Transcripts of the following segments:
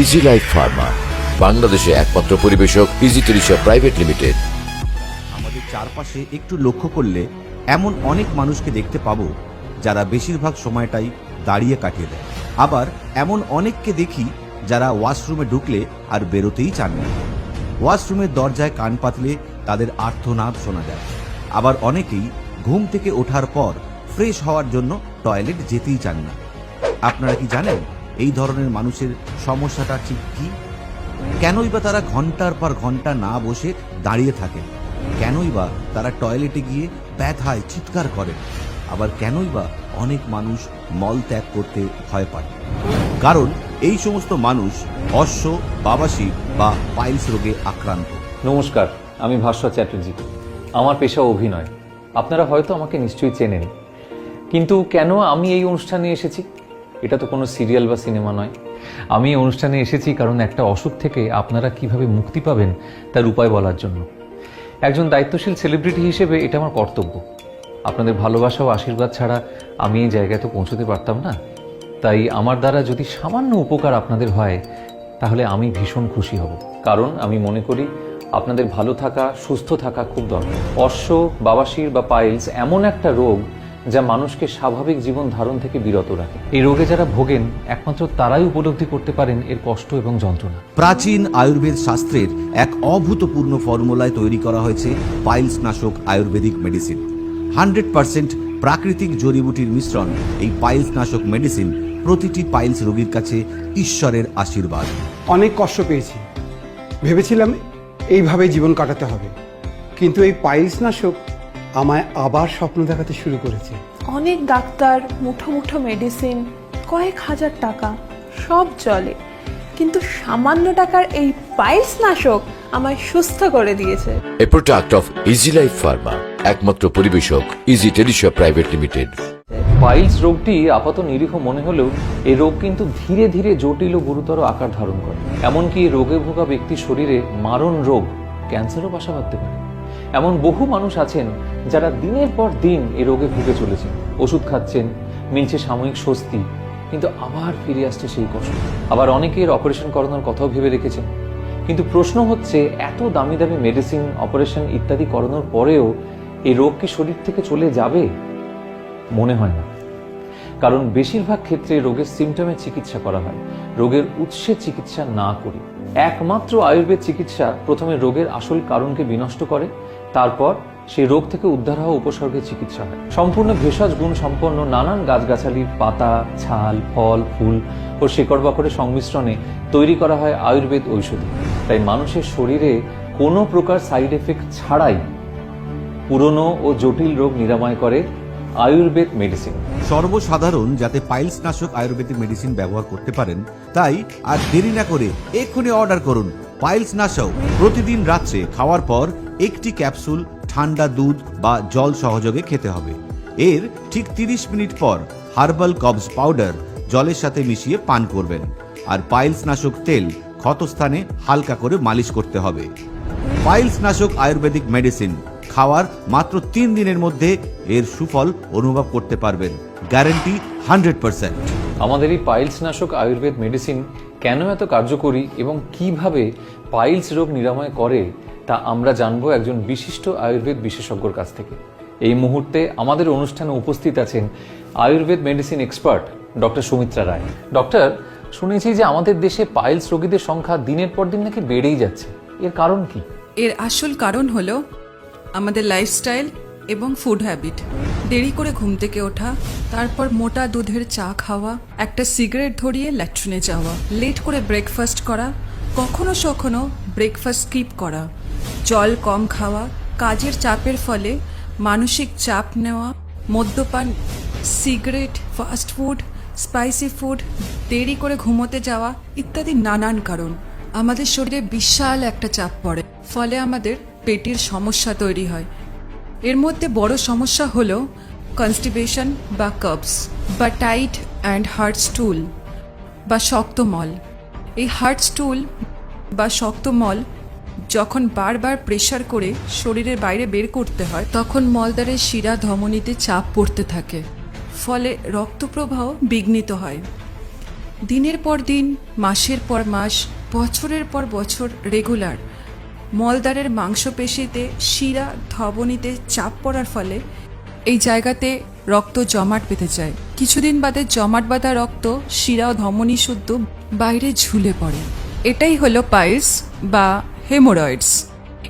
Easy life pharma বাংলাদেশে একমাত্র পরিবেশক ইজি টেলিশা প্রাইভেট লিমিটেড আমাদের চারপাশে একটু লক্ষ্য করলে এমন অনেক মানুষকে দেখতে পাবো যারা বেশিরভাগ সময়টাই দাঁড়িয়ে কাটিয়ে দেয়। আবার এমন অনেককে দেখি যারা ওয়াশরুমে ঢুকলে আর বেরোতেই চান না। ওয়াশরুমের দরজায় কান পাতলে তাদের আর্থনাদ শোনা যায়। আবার অনেকেই ঘুম থেকে ওঠার পর ফ্রেশ হওয়ার জন্য টয়লেট যেতেই চান না। আপনারা কি জানেন এই ধরনের মানুষের সমস্যাটা ঠিক কি? কেনই বা তারা ঘণ্টার পর ঘণ্টা না বসে দাঁড়িয়ে থাকেন কেনই বা তারা টয়লেটে গিয়ে ব্যথায় চিৎকার করেন আবার কেনই বা অনেক মানুষ মল ত্যাগ করতে ভয় পায়? কারণ এই সমস্ত মানুষ অশ্ব, বাবাসী বা পাইলস রোগে আক্রান্ত। নমস্কার, আমি ভাস্বর চ্যাটার্জি। আমার পেশা অভিনয়। আপনারা হয়তো আমাকে নিশ্চয়ই চেনেন। কিন্তু কেন আমি এই অনুষ্ঠানে এসেছি? এটা তো কোনো সিরিয়াল বা সিনেমা নয়। আমি অনুষ্ঠানে এসেছি কারণ একটা অসুখ থেকে আপনারা কীভাবে মুক্তি পাবেন তার উপায় বলার জন্য। একজন দায়িত্বশীল সেলিব্রিটি হিসেবে এটা আমার কর্তব্য। আপনাদের ভালোবাসা ও আশীর্বাদ ছাড়া আমি এই জায়গায় তো পৌঁছতে পারতাম না। তাই আমার দ্বারা যদি সামান্য উপকার আপনাদের হয়, তাহলে আমি ভীষণ খুশি হব। কারণ আমি মনে করি, আপনাদের ভালো থাকা, সুস্থ থাকা খুব দরকার। অশ্ব বাবাসির বা পাইলস এমন একটা রোগ যা মানুষকে স্বাভাবিক জীবন ধারণ থেকে বিরত রাখে। এই রোগে যারা ভোগেন একমাত্র তারাই উপলব্ধি করতে পারেন এর কষ্ট এবং যন্ত্রণা। প্রাচীন আয়ুর্বেদ শাস্ত্রের এক অভূতপূর্ণ ফর্মুলায় তৈরি করা হয়েছে পাইলস নাশক আয়ুর্বেদিক মেডিসিন। হান্ড্রেড পার্সেন্ট প্রাকৃতিক জড়িবুটির মিশ্রণ এই পাইলস নাশক মেডিসিন প্রতিটি পাইলস রোগীর কাছে ঈশ্বরের আশীর্বাদ। অনেক কষ্ট পেয়েছি। ভেবেছিলাম এইভাবে জীবন কাটাতে হবে। কিন্তু এই পাইলস নাশক আমায় আবার স্বপ্ন দেখাতে শুরু করেছে। অনেক ডাক্তার মুঠো মুঠো মেডিসিন কয়েক হাজার টাকা সব চলে। কিন্তু সামান্য টাকার এই পাইলস নাশক আমায় সুস্থ করে দিয়েছে। A product of easy life pharma একমাত্র পরিবেশক ইজি টেলিশা প্রাইভেট লিমিটেড পাইলস রোগটি আপাত নিরীহ মনে হলেও এই রোগ কিন্তু ধীরে ধীরে জটিল ও গুরুতর আকার ধারণ করে। এমনকি রোগে ভোগা ব্যক্তির শরীরে মারণ রোগ ক্যান্সারও বাসা বাঁধতে পারে। এমন বহু মানুষ আছেন যারা দিনের পর দিন এ রোগে ভুগে চলেছেন। ওষুধ খাচ্ছেন, মিলছে সাময়িক স্বস্তি, কিন্তু আবার ফিরে আসছে সেই কষ্ট। আবার অনেকের অপারেশন করানোর কথাও ভেবে রেখেছেন। কিন্তু প্রশ্ন হচ্ছে, এত দামি দামি মেডিসিন, অপারেশন ইত্যাদি করানোর পরেও এই রোগ কি শরীর থেকে চলে যাবে? মনে হয় না। কারণ বেশিরভাগ ক্ষেত্রে রোগের সিমটমের চিকিৎসা করা হয়। রোগের উৎসের চিকিৎসা না করে। একমাত্র আয়ুর্বেদ চিকিৎসা প্রথমে রোগের আসল কারণকে বিনষ্ট করে, তারপর সেই রোগ থেকে উদ্ধার হওয়া উপসর্গের চিকিৎসা হয়। সম্পূর্ণ ভেষজ গুণ সম্পন্ন নানান গাছগাছালির পাতা, ছাল, ফল, ফুল ও শেকড় বাকড়ের সংমিশ্রণে তৈরি করা হয় আয়ুর্বেদ ঔষধি। তাই মানুষের শরীরে কোনো প্রকার সাইড এফেক্ট ছাড়াই পুরনো ও জটিল রোগ নিরাময় করে আয়ুর্বেদ মেডিসিন। সর্বসাধারণ যাতে পাইলস নাশক আয়ুর্বেদিক মেডিসিন ব্যবহার করতে পারেন, তাই আর দেরি না করে এক্ষুনি অর্ডার করুন পাইলস নাশক প্রতিদিন রাত্রে খাওয়ার পর একটি ক্যাপসুল, ঠান্ডা দুধ বা জল সহযোগে খেতে হবে। এর ঠিক তিরিশ মিনিট পর হার্বাল কবজ পাউডার জলের সাথে মিশিয়ে পান করবেন। আর পাইলস নাশক তেল ক্ষতস্থানে হালকা করে মালিশ করতে হবে। পাইলস নাশক আয়ুর্বেদিক মেডিসিন খাওয়ার মাত্র তিন দিনের মধ্যে এর সুফল অনুভব করতে পারবেন। Guarantee hundred percent. আমাদের এই পাইলস নাশক আয়ুর্বেদ মেডিসিন কেন এত কার্যকরী এবং কীভাবে পাইলস রোগ নিরাময় করে তা আমরা জানব একজন বিশিষ্ট আয়ুর্বেদ বিশেষজ্ঞর কাছ থেকে। এই মুহূর্তে আমাদের অনুষ্ঠানে উপস্থিত আছেন Ayurveda medicine expert doctor Sumitra Roy. Doctor শুনেছি যে আমাদের দেশে পাইলস রোগীদের সংখ্যা দিনের পর দিন নাকি বেড়েই যাচ্ছে। এর কারণ কি? এর আসল কারণ হলো আমাদের লাইফস্টাইল এবং ফুড হ্যাবিট দেরি করে ঘুম থেকে ওঠা, তারপর মোটা দুধের চা খাওয়া, একটা সিগারেট ধরিয়ে ল্যাট্রিনে যাওয়া লেট করে ব্রেকফাস্ট করা, কখনো সখনো ব্রেকফাস্ট স্কিপ করা। জল কম খাওয়া, কাজের চাপের ফলে মানসিক চাপ নেওয়া, মদ্যপান cigarette fast food spicy food দেরি করে ঘুমোতে যাওয়া ইত্যাদি নানান কারণ। আমাদের শরীরে বিশাল একটা চাপ পড়ে। ফলে আমাদের পেটের সমস্যা তৈরি হয়। এর মধ্যে বড় সমস্যা হলো কনস্টিপেশন বা কাপস বা টাইট অ্যান্ড হার্ট স্টুল বা শক্ত মল। এই হার্ট স্টুল বা শক্ত মল যখন বারবার প্রেশার করে শরীরের বাইরে বের করতে হয়, তখন মলদ্বারের শিরা ধমনীতে চাপ পড়তে থাকে। ফলে রক্তপ্রবাহ বিঘ্নিত হয়। দিনের পর দিন, মাসের পর মাস, বছরের পর বছর রেগুলার মলদারের মাংসপেশিতে শিরা ধবনীতে চাপ পড়ার ফলে এই জায়গাতে রক্ত জমাট পেতে যায় কিছুদিন বাদে জমাট বাঁধা রক্ত শিরা ও ধমনী শুদ্ধ বাইরে ঝুলে পড়ে। এটাই হলো পাইলস বা হেমোরয়েডস।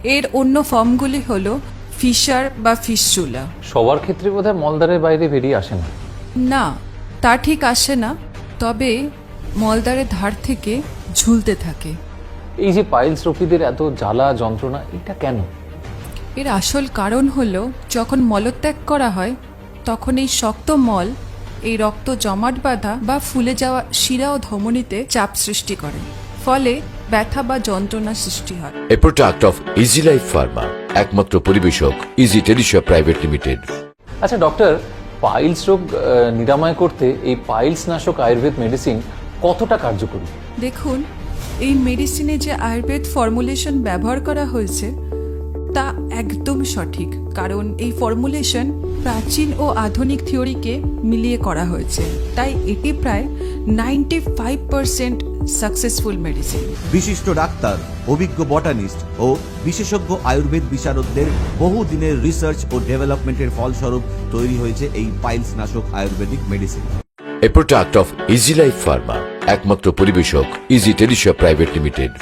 এর অন্য ফর্মগুলি হলো ফিশার বা ফিসচুলা সবার ক্ষেত্রে বোধহয় মলদারের বাইরে বেরিয়ে আসে না। না তা ঠিক আসে না তবে মলদারের ধার থেকে ঝুলতে থাকে। এই যে পাইলস রোগীদের এত জ্বালা যন্ত্রণা এটা কেন? এর আসল কারণ হলো যখন মলত্যাগ করা হয় তখন এই শক্ত মল এই রক্ত জমাট বাঁধা বা ফুলে যাওয়া শিরা ও ধমনীতে চাপ সৃষ্টি করে। ফলে ব্যথা বা যন্ত্রণা সৃষ্টি হয়। A product of easy life pharma একমাত্র পরিবেশক ইজি টেলিশিয়া প্রাইভেট লিমিটেড আচ্ছা ডক্টর পাইলস রোগ নিরাময় করতে এই পাইলস নাশক আয়ুর্বেদ মেডিসিন কতটা কার্যকরী? দেখুন এই মেডিসিনে যে আয়ুর্বেদ ফর্মুলেশন ব্যবহার করা হয়েছে তা একদম সঠিক। কারণ এই ফর্মুলেশন প্রাচীন ও আধুনিক থিওরিকে মিলিয়ে করা হয়েছে। তাই এটি প্রায় ninety five percent successful medicine বিশিষ্ট ডাক্তার অভিজ্ঞ বটানিস্ট ও বিশেষজ্ঞ আয়ুর্বেদ বিশারদদের বহু দিনের রিসার্চ ও ডেভেলপমেন্টের ফলস্বরূপ তৈরি হয়েছে এই পাইলস নাশক Ayurvedic medicine a product of easy life pharma একমাত্র পরিবেশক ইজি টেলিশিয়া প্রাইভেট লিমিটেড